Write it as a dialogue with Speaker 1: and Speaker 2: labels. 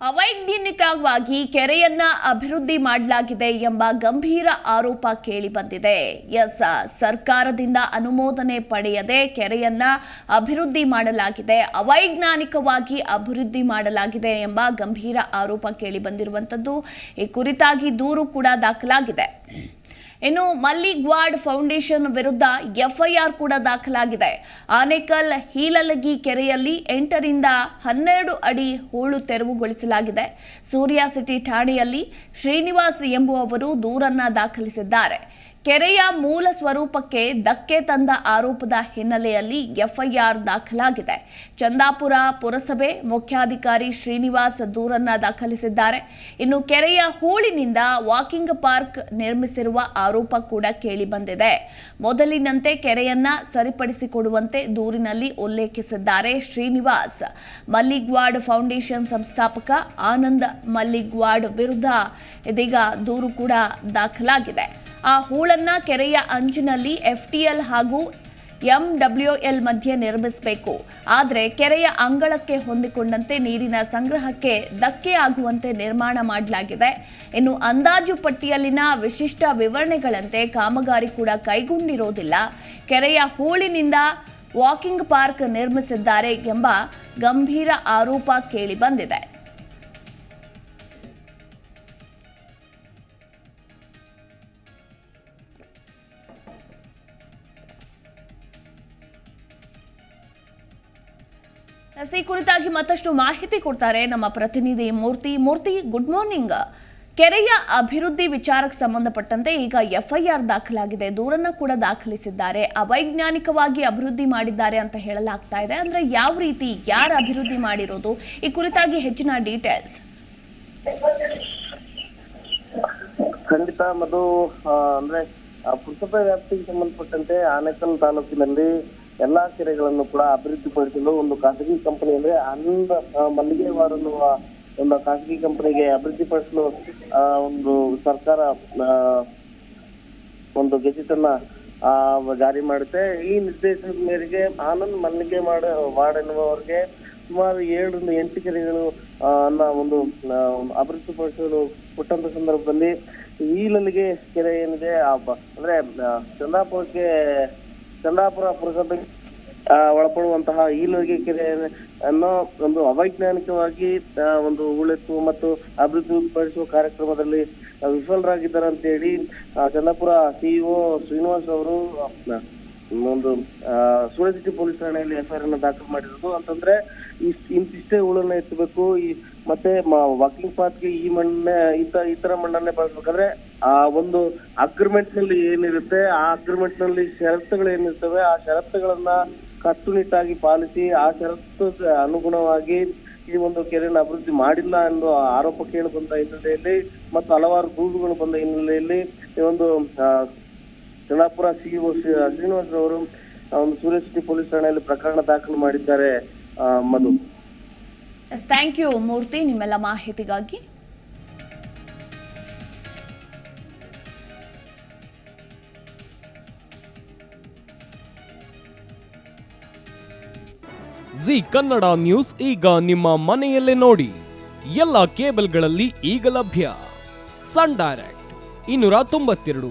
Speaker 1: ಅವೈಜ್ಞಾನಿಕವಾಗಿ ಕೆರೆಯನ್ನ ಅಭಿವೃದ್ಧಿ ಮಾಡಲಾಗಿದೆ ಎಂಬ ಗಂಭೀರ ಆರೋಪ ಕೇಳಿಬಂದಿದೆ ಎಸ್ ಸರ್ಕಾರದಿಂದ ಅನುಮೋದನೆ ಪಡೆಯದೆ ಕೆರೆಯನ್ನ ಅಭಿವೃದ್ಧಿ ಮಾಡಲಾಗಿದೆ, ಅವೈಜ್ಞಾನಿಕವಾಗಿ ಅಭಿವೃದ್ಧಿ ಮಾಡಲಾಗಿದೆ ಎಂಬ ಗಂಭೀರ ಆರೋಪ ಕೇಳಿಬಂದಿರುವಂತದ್ದು ಈ ಕುರಿತಾಗಿ ದೂರು ಕೂಡ ದಾಖಲಾಗಿದೆ. ಇನ್ನು ಮಲ್ಲಿಗ್ವಾಡ್ ಫೌಂಡೇಶನ್ ವಿರುದ್ಧ ಎಫ್ಐಆರ್ ಕೂಡ ದಾಖಲಾಗಿದೆ. ಆನೇಕಲ್ ಹೀಲಲಗಿ ಕೆರೆಯಲ್ಲಿ ಎಂಟರಿಂದ ಹನ್ನೆರಡು ಅಡಿ ಹೂಳು ತೆರವುಗೊಳಿಸಲಾಗಿದೆ. ಸೂರ್ಯ ಸಿಟಿ ಠಾಣೆಯಲ್ಲಿ ಶ್ರೀನಿವಾಸ್ ಎಂಬುವವರು ದೂರನ್ನ ದಾಖಲಿಸಿದ್ದಾರೆ. ಕೆರೆಯ ಮೂಲ ಸ್ವರೂಪಕ್ಕೆ ಧಕ್ಕೆ ತಂದ ಆರೋಪದ ಹಿನ್ನೆಲೆಯಲ್ಲಿ ಎಫ್ಐಆರ್ ದಾಖಲಾಗಿದೆ. ಚಂದಾಪುರ ಪುರಸಭೆ ಮುಖ್ಯಾಧಿಕಾರಿ ಶ್ರೀನಿವಾಸ್ ದೂರನ್ನ ದಾಖಲಿಸಿದ್ದಾರೆ. ಇನ್ನು ಕೆರೆಯ ಹೂಳಿನಿಂದ ವಾಕಿಂಗ್ ಪಾರ್ಕ್ ನಿರ್ಮಿಸಿರುವ ಆರೋಪ ಕೂಡ ಕೇಳಿಬಂದಿದೆ ಮೊದಲಿನಂತೆ ಕೆರೆಯನ್ನ ಸರಿಪಡಿಸಿಕೊಡುವಂತೆ ದೂರಿನಲ್ಲಿ ಉಲ್ಲೇಖಿಸಿದ್ದಾರೆ ಶ್ರೀನಿವಾಸ್. ಮಲ್ಲಿಗ್ವಾಡ್ ಫೌಂಡೇಶನ್ ಸಂಸ್ಥಾಪಕ ಆನಂದ್ ಮಲ್ಲಿಗ್ವಾಡ್ ವಿರುದ್ಧ ಇದೀಗ ದೂರು ಕೂಡ ದಾಖಲಾಗಿದೆ. ಆ ಹೂಳನ್ನು ಕೆರೆಯ ಅಂಚಿನಲ್ಲಿ ಎಫ್ ಟಿ ಎಲ್ ಹಾಗೂ ಎಂ ಡಬ್ಲ್ಯೂ ಎಲ್ ಮಧ್ಯೆ ನಿರ್ಮಿಸಬೇಕು. ಆದರೆ ಕೆರೆಯ ಅಂಗಳಕ್ಕೆ ಹೊಂದಿಕೊಂಡಂತೆ ನೀರಿನ ಸಂಗ್ರಹಕ್ಕೆ ಧಕ್ಕೆ ಆಗುವಂತೆ ನಿರ್ಮಾಣ ಮಾಡಲಾಗಿದೆ. ಇನ್ನು ಅಂದಾಜು ಪಟ್ಟಿಯಲ್ಲಿನ ವಿಶಿಷ್ಟ ವಿವರಣೆಗಳಂತೆ ಕಾಮಗಾರಿ ಕೂಡ ಕೈಗೊಂಡಿರೋದಿಲ್ಲ. ಕೆರೆಯ ಹೂಳಿನಿಂದ ವಾಕಿಂಗ್ ಪಾರ್ಕ್ ನಿರ್ಮಿಸಿದ್ದಾರೆ ಎಂಬ ಗಂಭೀರ ಆರೋಪ ಕೇಳಿಬಂದಿದೆ ಈ ಕುರಿತಾಗಿ ಮತ್ತಷ್ಟು ಮಾಹಿತಿ ಕೊಡ್ತಾರೆ ನಮ್ಮ ಪ್ರತಿನಿಧಿ ಮೂರ್ತಿ. ಮೂರ್ತಿ, ಗುಡ್ ಮಾರ್ನಿಂಗ್. ಕೆರೆಯ ಅಭಿವೃದ್ಧಿ ವಿಚಾರಕ್ಕೆ ಸಂಬಂಧಪಟ್ಟಂತೆ ಈಗ ಎಫ್ಐಆರ್ ದಾಖಲಾಗಿದೆ. ದೂರನ್ನ ಕೂಡ ದಾಖಲಿಸಿದ್ದಾರೆ. ಅವೈಜ್ಞಾನಿಕವಾಗಿ ಅಭಿವೃದ್ಧಿ ಮಾಡಿದ್ದಾರೆ ಅಂತ ಹೇಳಲಾಗ್ತಾ ಇದೆ. ಅಂದ್ರೆ ಯಾವ ರೀತಿ, ಯಾರು ಅಭಿವೃದ್ಧಿ ಮಾಡಿರೋದು? ಈ ಕುರಿತಾಗಿ ಹೆಚ್ಚಿನ ಡೀಟೇಲ್ಸ್.
Speaker 2: ಖಂಡಿತ ಮದು ಅಂದ್ರೆ ಪುಸ್ತಕ ವ್ಯಾಪ್ತಿಗೆ ಸಂಬಂಧಪಟ್ಟಂತೆ ಆನೇಕಲ್ ತಾಲೂಕಿನಲ್ಲಿ ಎಲ್ಲಾ ಕೆರೆಗಳನ್ನು ಕೂಡ ಅಭಿವೃದ್ಧಿಪಡಿಸಲು ಒಂದು ಖಾಸಗಿ ಕಂಪನಿ ಅಂದ್ರೆ ಆನಂದ ಮಲ್ಲಿಗೆ ಅನ್ನುವ ಒಂದು ಖಾಸಗಿ ಕಂಪನಿಗೆ ಅಭಿವೃದ್ಧಿಪಡಿಸಲು ಒಂದು ಸರ್ಕಾರ ಒಂದು ಗೆಜೆಟ್ ಅನ್ನ ಆ, ಜಾರಿ ಮಾಡುತ್ತೆ. ಈ ನಿರ್ದೇಶನದ ಮೇರೆಗೆ ಆನಂದ್ ಮಲ್ಲಿಗೆ ಮಾಡ ವಾರ್ಡ್ ಎನ್ನುವವರಿಗೆ ಸುಮಾರು ಏಳರಿಂದ ಎಂಟು ಕೆರೆಗಳು ಅನ್ನ ಒಂದು ಅಭಿವೃದ್ಧಿಪಡಿಸಲು ಕೊಟ್ಟಂತ ಸಂದರ್ಭದಲ್ಲಿ ಈಲಲ್ಲಿಗೆ ಕೆರೆ ಏನಿದೆ ಅಂದ್ರೆ ಚಂದಾಪುರಕ್ಕೆ ಚಂದಾಪುರ ಪುರಸಭೆ ಒಳಪಡುವಂತಹ ಈಲಲ್ಲಿಗೆ ಕೆರೆ ಅನ್ನೋ ಒಂದು ಅವೈಜ್ಞಾನಿಕವಾಗಿ ಒಂದು ಉಳಿತು ಮತ್ತು ಅಭಿವೃದ್ಧಿಪಡಿಸುವ ಕಾರ್ಯಕ್ರಮದಲ್ಲಿ ವಿಫಲರಾಗಿದ್ದಾರೆ ಅಂತ ಹೇಳಿ ಚಂದಾಪುರ ಸಿಇಒ ಶ್ರೀನಿವಾಸ್ ಅವರು ಒಂದು ಸೂರ್ಯ ಸಿಟಿ ಪೊಲೀಸ್ ಠಾಣೆಯಲ್ಲಿ ಎಫ್ಐಆರ್ ಅನ್ನು ದಾಖಲು ಮಾಡಿರೋದು. ಅಂತಂದ್ರೆ ಇಂತಿಷ್ಟೇ ಹುಳನ್ನ ಎತ್ತಬೇಕು. ಈ, ಮತ್ತೆ ವಾಕಿಂಗ್ ಪಾತ್ಗೆ ಈ ಮಣ್ಣೆ ಈ ತರ ಮಣ್ಣನ್ನೇ ಬಳಸ್ಬೇಕಂದ್ರೆ, ಆ, ಒಂದು ಅಗ್ರಿಮೆಂಟ್ನಲ್ಲಿ ಏನಿರುತ್ತೆ, ಆ ಅಗ್ರಿಮೆಂಟ್ನಲ್ಲಿ ಷರತ್ತುಗಳು ಏನಿರ್ತವೆ, ಆ ಷರತ್ತುಗಳನ್ನ ಕಟ್ಟುನಿಟ್ಟಾಗಿ ಪಾಲಿಸಿ, ಆ ಷರತ್ತು ಅನುಗುಣವಾಗಿ ಈ ಒಂದು ಕೆರೆಯನ್ನು ಅಭಿವೃದ್ಧಿ ಮಾಡಿಲ್ಲ ಎಂದು ಆರೋಪ ಕೇಳಿ ಬಂದ ಹಿನ್ನೆಲೆಯಲ್ಲಿ, ಮತ್ತು ಹಲವಾರು ದೂರುಗಳು ಬಂದ ಹಿನ್ನೆಲೆಯಲ್ಲಿ ಈ ಒಂದು ಸಿ ಸಿಇಒ ಶ್ರೀನಿವಾಸ್ ಅವರು ಒಂದು ಸೂರ್ಯ ಸಿಟಿ ಪೊಲೀಸ್ ಠಾಣೆಯಲ್ಲಿ ಪ್ರಕರಣ ದಾಖಲು ಮಾಡಿದ್ದಾರೆ ಮಧು.
Speaker 1: ಥ್ಯಾಂಕ್ ಯು ಮೂರ್ತಿ ನಿಮ್ಮೆಲ್ಲ ಮಾಹಿತಿಗಾಗಿ.
Speaker 3: ಜಿ ಕನ್ನಡ ನ್ಯೂಸ್ ಈಗ ನಿಮ್ಮ ಮನೆಯಲ್ಲೇ ನೋಡಿ. ಎಲ್ಲ ಕೇಬಲ್ಗಳಲ್ಲಿ ಈಗ ಲಭ್ಯ. ಸನ್ ಡೈರೆಕ್ಟ್ ಇನ್ನೂರ ತೊಂಬತ್ತೆರಡು.